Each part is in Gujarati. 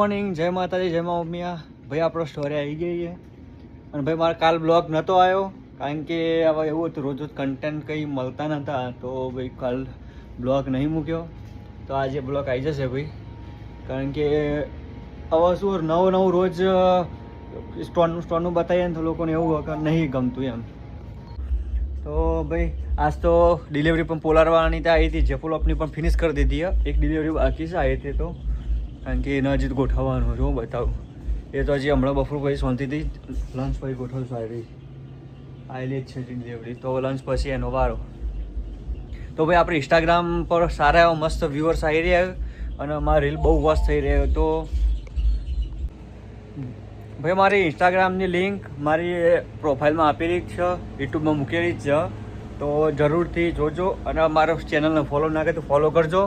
મોર્નિંગ જય માતાજી, જય મા મમ્મીયા ભાઈ, આપણો સ્ટોરી આવી ગઈ છે. અને ભાઈ, મારે કાલ બ્લોગ નહોતો આવ્યો, કારણ કે હવે એવું હતું, રોજ રોજ કન્ટેન્ટ કંઈ મળતા નહોતા તો ભાઈ, કાલ બ્લોગ નહીં મૂક્યો. તો આજે બ્લોગ આવી જશે ભાઈ. કારણ કે હવે શું, નવું નવું રોજ સ્ટોનનું સ્ટોનનું બતાવીએ ને તો લોકોને એવું કે નહીં ગમતું એમ. તો ભાઈ, આજ તો ડિલિવરી પણ પોલારવાની ત્યાં આવી હતી જેપોલોપની પણ ફિનિશ કરી દીધી. એક ડિલિવરી બાકી છે આવી હતી તો. કારણ કે એને હજી ગોઠવવાનું છે બતાવું. એ તો હજી હમણાં બપોર પછી શાંતિથી લંચ પછી ગોઠવશું આવી આવેલી જ છે ડિલિવરી તો લંચ પછી એનો વારો. તો ભાઈ આપણે ઇન્સ્ટાગ્રામ પર સારા એવા મસ્ત વ્યૂઅર્સ આવી રહ્યા અને અમારા રીલ બહુ વોચ થઈ રહ્યો તો ભાઈ મારી ઇન્સ્ટાગ્રામની લિંક મારી પ્રોફાઇલમાં આપેલી જ છે. યુટ્યુબમાં મૂકેલી જ છે. તો જરૂરથી જોજો અને મારો ચેનલને ફોલો ના કરે તો ફોલો કરજો.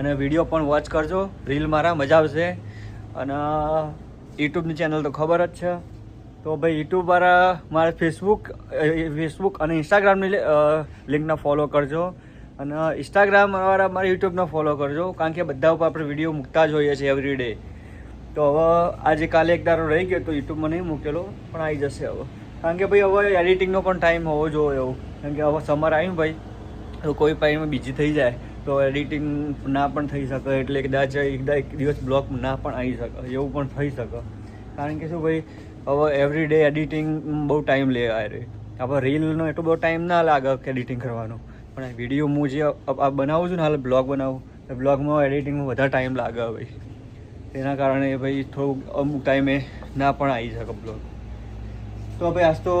અને વીડિયો પણ વોચ કરજો. રીલ મારા મજા આવશે. અને યુટ્યુબની ચેનલ તો ખબર જ છે. તો ભાઈ યુટ્યુબ વાળા મારે ફેસબુક ફેસબુક અને ઇન્સ્ટાગ્રામની લિંકને ફોલો કરજો. અને ઇન્સ્ટાગ્રામ વાળા મારા યુટ્યુબને ફોલો કરજો, કારણ કે બધા ઉપર આપણે વીડિયો મૂકતા જ હોઈએ છીએ એવરી ડે તો હવે, આજે કાલે એક દારો રહી ગયો તો યુટ્યુબમાં નહીં મૂકેલો, પણ આવી જશે હવે. કારણ કે ભાઈ, હવે એડિટિંગનો પણ ટાઈમ હોવો જોઈએ એવું. કારણ કે હવે સમર આવ્યું ભાઈ, તો કોઈ ટાઈમ બીજી થઈ જાય. તો એડિટિંગ ના પણ થઈ શકે, એટલે કદાચ એકદા એક દિવસ બ્લોગ ના પણ આવી શકે, એવું પણ થઈ શકે. કારણ કે શું ભાઈ, હવે એવરી ડે એડિટિંગ બહુ ટાઈમ લે આ રે. આપણે રીલનો એટલો બધો ટાઈમ ના લાગે કે એડિટિંગ કરવાનો. પણ વીડિયો હું જે આ બનાવું છું ને, હાલ બ્લોગ બનાવું એ બ્લોગમાં એડિટિંગમાં વધારે ટાઈમ લાગે ભાઈ તેના કારણે ભાઈ થોડુંક અમુક ટાઈમે ના પણ આવી શકે બ્લોગ તો ભાઈ આજ તો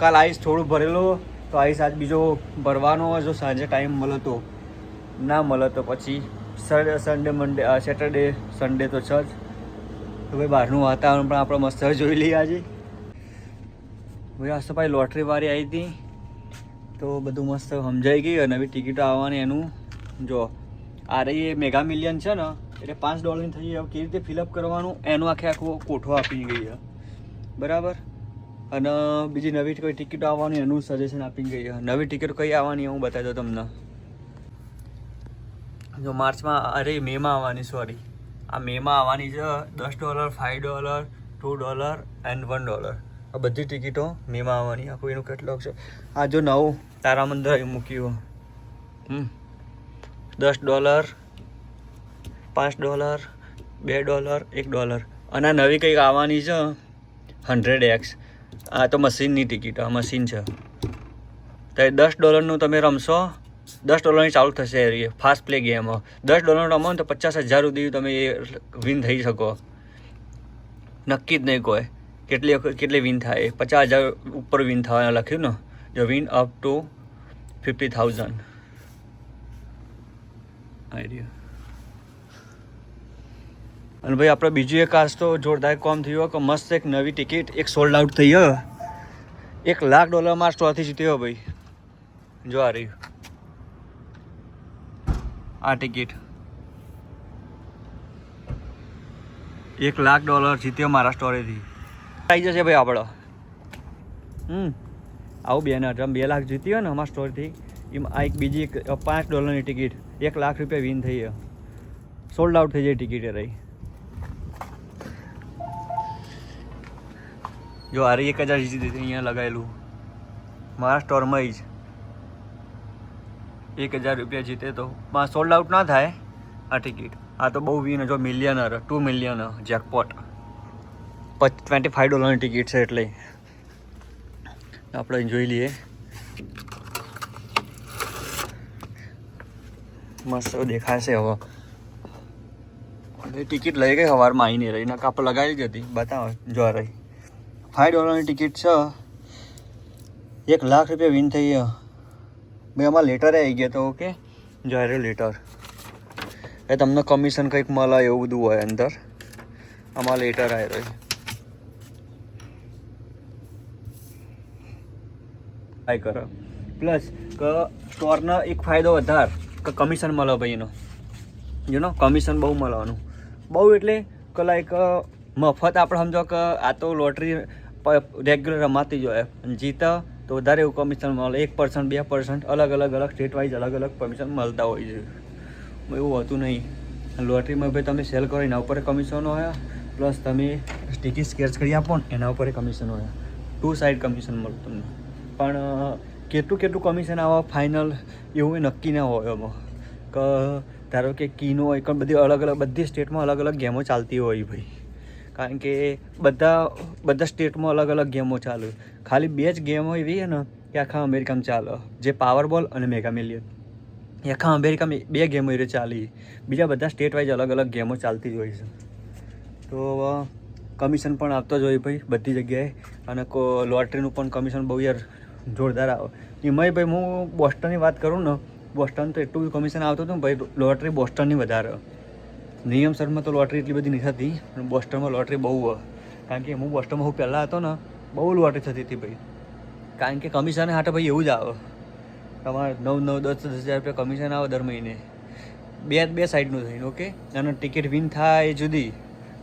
કાલ આવીશ થોડું ભરેલો, તો આવીશ આજ બીજો ભરવાનો જો સાંજે ટાઈમ મળે તો. ના મળે તો પછી સન્ડે મંડે સેટરડે સન્ડે તો છે જ. તો ભાઈ બહારનું વાતાવરણ પણ આપણે મસ્ત જોઈ લઈએ આજે. ભાઈ તો ભાઈ લોટરી વાળી આવી હતી. તો બધું મસ્ત સમજાઈ ગયું નવી ટિકિટો આવવાની એનું. જો, આ રહી એ મેગા મિલિયન છે ને, એટલે પાંચ ડોલરની થઈ હવે કેવી રીતે ફિલઅપ કરવાનું? એનું આખે આખો કોઠો આપી ગઈ છે. બરાબર? અને બીજી નવી કોઈ ટિકિટો આવવાની એનું સજેશન આપી ગઈ છે. નવી ટિકિટ કઈ આવવાની હું બતાવી દઉં તમને. જો માર્ચમાં, અરે, મેમાં આવવાની સોરી આ મેમાં આવવાની છે દસ dollar five dollar two dollar and one dollar. આ બધી ટિકિટો મેમાં આવવાની. આખું એનું કેટલોગ છે? આ જો નવું તારા મંદિર મૂક્યું. હમ. દસ ડોલર, પાંચ ડોલર, બે ડોલર, એક ડોલર. અને આ નવી કંઈક આવવાની છે હંડ્રેડ એક્સ આ તો મશીનની ટિકિટ, આ મશીન છે. તો દસ ડોલરનું તમે રમશો દસ ડોલરની ચાલુ થશે ફાસ્ટ પ્લે ગેમ દસ ડોલરનું રમો તો પચાસ હજાર સુધી તમે એ વિન થઈ શકો. નક્કી જ નહીં કોઈ. કેટલી કેટલી વિન થાય? પચાસ હજાર ઉપર વિન થવાના લખ્યું ને? જો win up to fifty thousand idea અને ભાઈ, આપણે બીજું એક આજ તો જોરદાર કોમ થયું કે મસ્ત એક નવી ટિકિટ એક સોલ્ડ આઉટ થઈ ગયો એક લાખ ડોલરમાં સ્ટોરથી જીત્યો ભાઈ. જો આ રહ્યું. આ ટિકિટ. એક લાખ ડોલર જીત્યો મારા સ્ટોરેથી. આવી જશે ભાઈ આપણો હમ. આવું બે તમે બે લાખ જીત્યો ને અમારા સ્ટોરથી, એમાં આ એક બીજી એક પાંચ ડોલરની ટિકિટ, એક લાખ રૂપિયા વિન થઈ ગયો. સોલ્ડ આઉટ થઈ જાય ટિકિટ એ રહી. જો આ એક હજાર જીતી દીધી, અહીંયા લગાવેલું મારા સ્ટોરમાં જ. એક હજાર રૂપિયા જીતે તો. સોલ્ડ આઉટ ના થાય, આ ટિકિટ. આ તો બહુ વિન જો millionaire two million jackpot twenty five ડોલરની ટિકિટ છે એટલે. આપણે જોઈ લઈએ. મસ્ત દેખાશે હવે. ટિકિટ લઈ ગઈ સવારમાં આવીને રહી. નકા આપણે લગાવી જ હતી. બતાવો, જો રહી. ફાઈવ ડોલરની ટિકિટ છે. એક લાખ રૂપિયા વિન થઈ ભાઈ આમાં લેટર આવી ગયા તો ઓકે જો આ લેટર એ તમને કમિશન કંઈક મળે એવું બધું હોય અંદર. આમાં લેટર આવી રહ્યું ટ્રાય કરો. પ્લસ કે સ્ટોરનો એક ફાયદો વધારે કે કમિશન મળે ભાઈ એનો યુ કમિશન બહુ મળવાનું. બહુ એટલે કે લાઈક મફત આપણે સમજો કે આ તો લોટરી રેગ્યુલર રમાતી જ હોય. જીતા તો વધારે એવું કમિશન મળે. એક પર્સન્ટ બે પર્સન્ટ અલગ અલગ અલગ સ્ટેટ વાઇઝ અલગ અલગ કમિશન મળતા હોય છે. એવું હોતું નહીં. લોટરીમાં ભાઈ તમે સેલ કરો, એના ઉપર કમિશન હોય. પ્લસ તમે સ્ટીકી સ્કેચ કરી આપો ને, એના ઉપર કમિશન હોય. ટુ સાઈડ કમિશન મળે તમને. પણ કેટલું કેટલું કમિશન આવે ફાઇનલ એવું નક્કી ના હોય એમાં. કે, ધારો કે કીનો હોય પણ બધી અલગ અલગ, બધી સ્ટેટમાં અલગ અલગ ગેમો ચાલતી હોય ભાઈ. કારણ કે બધા બધા સ્ટેટમાં અલગ અલગ ગેમો ચાલે. ખાલી બે જ ગેમો એવી છે ને, કે આખા અમેરિકામાં ચાલે. જે પાવર બોલ અને મેગા મિલિયન એ આખા અમેરિકામાં બે ગેમો એ ચાલી. બીજા બધા સ્ટેટ વાઇઝ અલગ અલગ ગેમો ચાલતી જ હોય છે. તો કમિશન પણ આપતો જ હોય ભાઈ, બધી જગ્યાએ. અને કો લોટરીનું પણ કમિશન બહુ યાર જોરદાર આવે. એમાંય ભાઈ હું બોસ્ટનની વાત કરું ને બોસ્ટન તો એટલું કમિશન આવતું હતું ભાઈ લોટરી બોસ્ટનની વધારે. નિયમસરમાં તો લોટરી એટલી બધી નથી થતી પણ બોસ્ટનમાં લોટરી બહુ કારણ કે હું બોસ્ટનમાં હું પહેલાં હતો ને બહુ લોટરી થતી હતી ભાઈ. કારણ કે કમિશન હાટે ભાઈ એવું જ આવે. તમારે નવ નવ, દસ દસ હજાર રૂપિયા કમિશન આવે દર મહિને. બે બે સાઈડનું થઈને ઓકે અને ટિકિટ વિન થાય એ જુદી.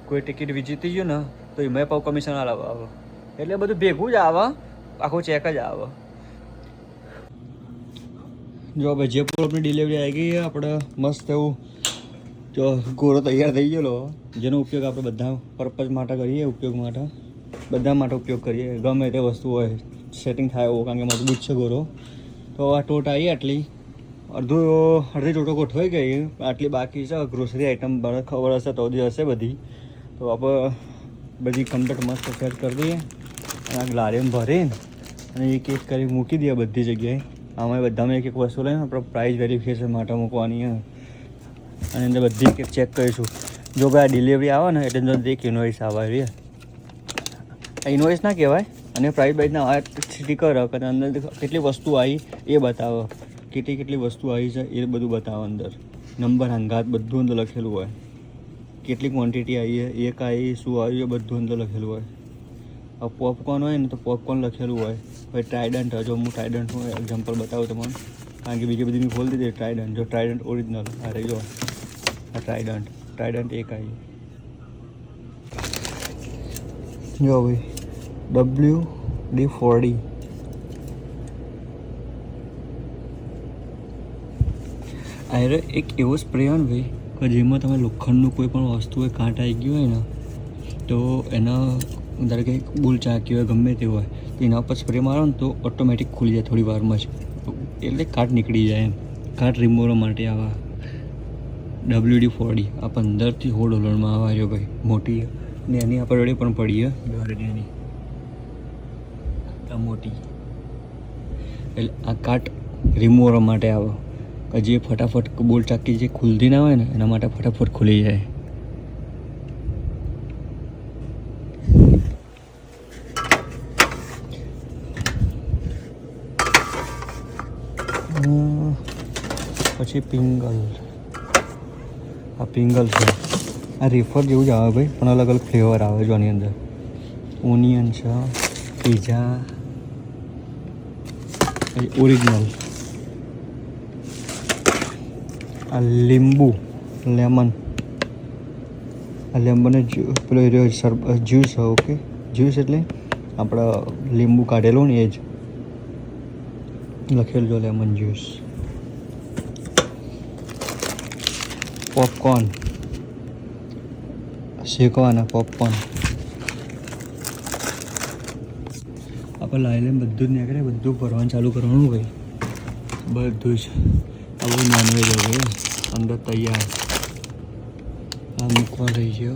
કોઈ ટિકિટ જીતી ગયું ને, તો એમાં પાવ કમિશન આવે આવે. એટલે બધું ભેગું જ આવે, આખું ચેક જ આવે. જો ભાઈ જે આપણી ડિલિવરી આવી ગઈ, આપણે મસ્ત એવું જો ગોળો તૈયાર થઈ ગયેલો. જેનો ઉપયોગ આપણે બધા પર્પઝ માટે કરીએ, ઉપયોગ માટે. બધા માટે ઉપયોગ કરીએ. ગમે તે વસ્તુ હોય સેટિંગ થાય એવો, કારણ કે મજબૂત છે ગોરો. તો આ ટોટ આવી આટલી. અડધું, અડધી ટોટો ગોઠવાઈ ગઈ. આટલી બાકી છે. ગ્રોસરી બરાબર ખબર હશે તો જે હશે બધી. તો આપણે બધી કમ્પ્લીટ મસ્ત સેટ કરી દઈએ. અને આ ગ્લારીમ ભરીને અને એક એક કરી મૂકી દઈએ બધી જગ્યાએ. આમાં બધામાં એક એક વસ્તુ લઈને આપણે પ્રાઇસ વેરિફિકેશન માટે મૂકવાની અને અંદર બધી એક ચેક કરીશું. જો ભાઈ આ ડિલિવરી આવે ને, એટલે અંદર એક ઇન્વોઇસ આવે રે ઇનવોઇસ ના કહેવાય. અને પ્રાઇસ બાઇસ આ સ્ટીકર અને અંદર કેટલી વસ્તુ આવી, એ બતાવો. કેટલી કેટલી વસ્તુ આવી છે, એ બધું બતાવો અંદર. નંબર હંગાત, બધું અંદર લખેલું હોય. કેટલી ક્વોન્ટિટી આવી છે, એક આવી, શું આવ્યું એ બધું અંદર લખેલું હોય. આ પોપકોર્ન હોય ને તો પોપકોર્ન લખેલું હોય. હવે ટ્રાઇડન્ટ જો હું ટ્રાઇડન્ટનું એક્ઝામ્પલ બતાવું તમને. કારણ કે બીજી બધી મેં ખોલી દીધી ટ્રાઇડન્ટ જો ટ્રાઇડન્ટ ઓરિજિનલ અરે જો આ ટ્રાઇડન્ટ ટ્રાઇડન્ટ એક આવી. જો ભાઈ. ડબલ્યુ ડી ફોર્ટી અરે, એક એવો સ્પ્રે હોય ભાઈ, કે જેમાં તમે લોખંડનું કોઈ પણ વસ્તુ હોય, કાંટ આવી ગયું હોય ને, તો એના ધારો કે બુલ ચાકી હોય, ગમે તે હોય, તો એના ઉપર સ્પ્રે મારો ને તો ઓટોમેટિક ખુલી જાય થોડી વારમાં જ. એટલે કાટ નીકળી જાય એમ. કાટ રિમૂવર માટે આવા ડબલ્યુડી ફોર્ટી આ પંદરથી સોળ ડોલરમાં આવે ભાઈ, મોટી. ને એની આપણે પણ પડી બેવારની એની મોટી એટલે આ કાટ રિમૂવર માટે આવે. કે જે ફટાફટ બોલ ચાકી જે ખુલતી ના હોય ને, એના માટે ફટાફટ ખુલી જાય. પછી પિંગલ. આ પિંગલ છે. આ રેફર જેવું જ આવે ભાઈ, પણ અલગ અલગ ફ્લેવર આવે જો આની અંદર. ઓનિયન છે પીઝા ઓરિજિનલ. આ લીંબુ, લેમન. આ લેમનનો પેલો જ્યુસ ઓકે. જ્યુસ એટલે આપણા લીંબુ કાઢેલું ને એ જ. લખેલું જો લેમન જ્યુસ. પોપકોર્ન. શેકવાના પોપકોર્ન. આપણે લઈને બધું જ નીકળે બધું ભરવાનું ચાલુ કરવાનું ભાઈ. બધું જ. આ બધું નોનવેજ હવે અંદર તૈયાર. આ મૂકવા લઈ ગયો.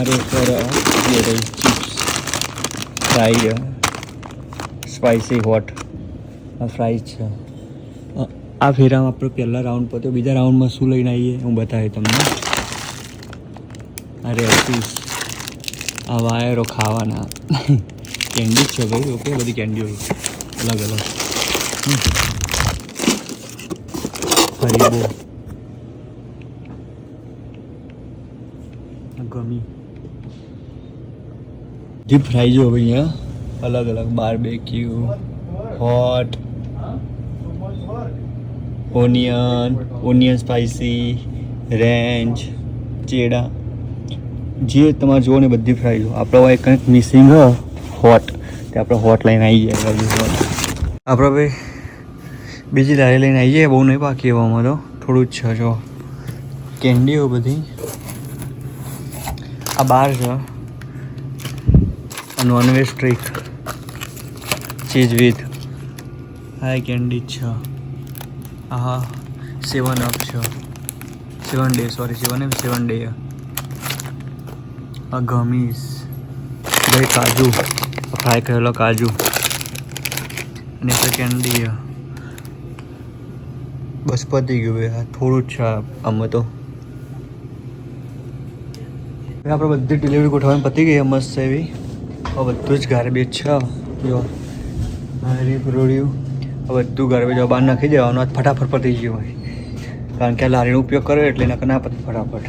અરે સર એ રહી ચિપ્સ. Fry spicy hot. આ ફ્રાઈઝ છે. આ ફેરામાં આપણો પહેલા રાઉન્ડ પત્યો બીજા રાઉન્ડમાં શું લઈને આવીએ, હું બતાવી તમને. અરે અફીસ આ વાયરો ખાવાના. કેન્ડી છે ભાઈ ઓકે બધી કેન્ડીઓ. અલગ અલગ. હરીબો. ગમી. ડીપ ફ્રાઈ જો ભાઈ અહીંયા, અલગ અલગ. Barbecue hot onion onion spicy range ચેડા. જે તમારે જુઓ ને બધી ફ્રાઈઝો આપણા ભાઈ કંઈક મિસિંગ હોટ તે આપણે હોટ લઈને આવી જાય આપણે ભાઈ બીજી લારી લઈને આવી જાય બહુ નહીં બાકી એવામાં તો થોડું જ છે, જો. કેન્ડીઓ બધી. આ બાર છે nonveg streak cheese with high candy છે. આ સેવન અપ છે. સેવન ડે સોરી સેવન એમ સેવન ડે આ ગમીસ બે કાજુ, ફ્રાય કરેલો કાજુ. અને કેન્ડી બસ પતી ગયું ભાઈ થોડું જ છે આમાં તો. આપણે બધી ડિલિવરી ગોઠવવાની પતી ગઈ મસ્ત એવી. હવે બધું જ ગાર્બેજ છે. જો, મારી રોડ્યું. હવે બધું ગાર્બેજ બહાર નાખી દેવાનું. ફટાફટ પતી ગયું હોય. કારણ કે આ લારીનો ઉપયોગ કરે એટલે એના ના પતી, ફટાફટ.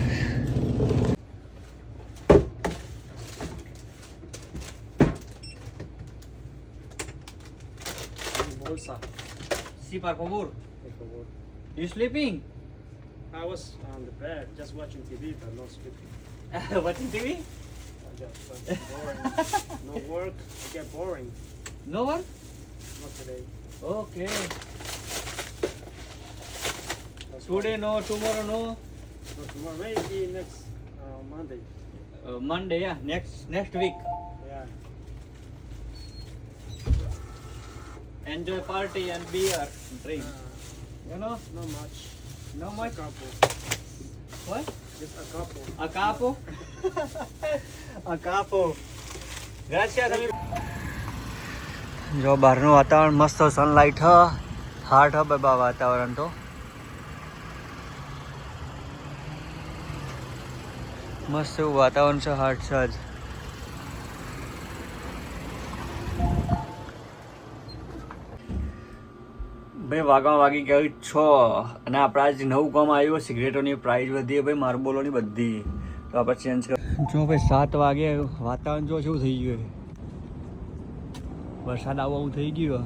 Por favor. Por favor. You sleeping? I was on the bed just watching TV but not sleeping. Watching TV? I just boring. no work. I get boring. No one? Not today. Okay. That's Today no, tomorrow no. No, tomorrow maybe next uh, Monday. Uh, Monday, yeah. Next next week. Yeah. Enjoy party and beer, and drink. Uh, You know? not much. No much. A couple. What? Just a couple. A capo? A capo. Gracias, amigo. જો બહારનું વાતાવરણ મસ્ત સનલાઇટ હ હાર્ટ હ બાબા વાતાવરણ તો મસ્ત એવું વાતાવરણ છે હાર્ટ છે ભાઈ, વાગવા વાગી ગયું છ અને આપણે આજ નવું કામ આવ્યું, સિગરેટોની પ્રાઇસ વધી ભાઈ માર્બોલોની બધી. તો આપણે ચેન્જ કર જો ભાઈ, સાત વાગે વાતાવરણ જો શું થઈ ગયું વરસાદ આવો આવું થઈ ગયું.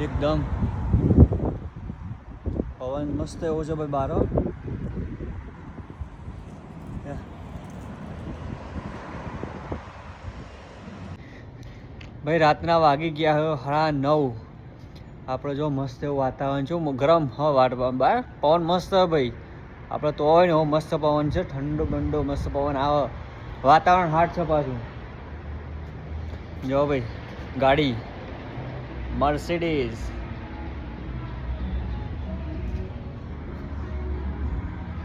એકદમ. પવન મસ્ત એવો છે ભાઈ, બારો. ભાઈ, રાતના વાગી ગયા હવે હરા નવ. આપણે જો મસ્ત એવું વાતાવરણ છે. ગરમ હ વાટ બાર, પવન મસ્ત ભાઈ. આપણે તો હોય ને એવો મસ્ત પવન છે. ઠંડો બંડો મસ્ત પવન. આવે વાતાવરણ હાર્ડ છે પાછું. જો ભાઈ, ગાડી. મર્સિડીઝ.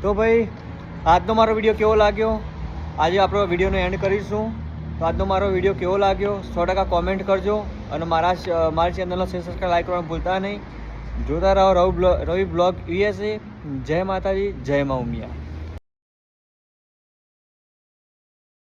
તો ભાઈ, આજનો મારો વીડિયો કેવો લાગ્યો? આજે આપણો વિડીયોને એન્ડ કરીશું. તો આજનો મારો વીડિયો કેવો લાગ્યો? સો ટકા કોમેન્ટ કરજો અને મારા મારી ચેનલનો સબસ્ક્રાઈબ લાઈક કરવાનું ભૂલતા નહીં. જોતા રહો Ravi blog Ravi blog USA જય માતાજી, જય મા ઉમિયા